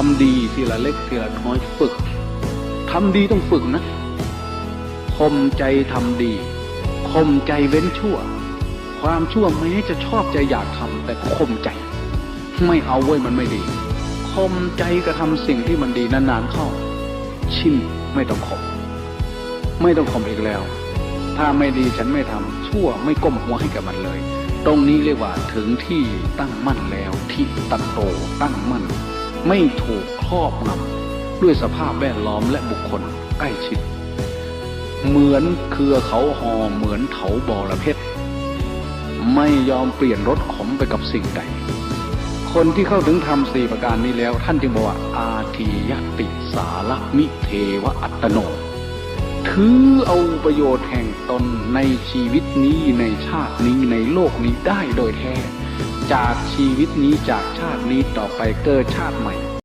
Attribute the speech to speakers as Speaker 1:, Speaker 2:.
Speaker 1: ทำดีทีละเล็กทีละน้อยฝึกทำดีต้องฝึกนะข่มใจทำดีข่มใจเว้นชั่ว ความชั่วแม้จะชอบใจอยากทำแต่ข่มใจ ไม่เอาเว้ยมันไม่ดีข่มใจกระทำสิ่งที่มันดีนานๆเข้า ชินไม่ต้องข่มไม่ต้องข่มอีกแล้ว ถ้าไม่ดีฉันไม่ทำชั่วไม่ก้มหัวให้กับมันเลย ตรงนี้เรียกว่าถึงที่ตั้งมั่นแล้วที่ตัดโตตั้งมั่น ไม่ถูกครอบงำด้วยสภาพแวดล้อมและบุคคลใกล้ชิด เหมือนเครือเขาหอเหมือนเถาบอระเพ็ดไม่ยอมเปลี่ยนรถขมไปกับสิ่งใด คนที่เข้าถึงธรรมสี่ประการนี้แล้ว ท่านจึงบอกว่าอาทียติสารมิเทวอัตโนถือเอาประโยชน์แห่งตนในชีวิตนี้ในชาตินี้ในโลกนี้ได้โดยแท้ จากชีวิตนี้จากชาตินี้ต่อไปเกิดชาติใหม่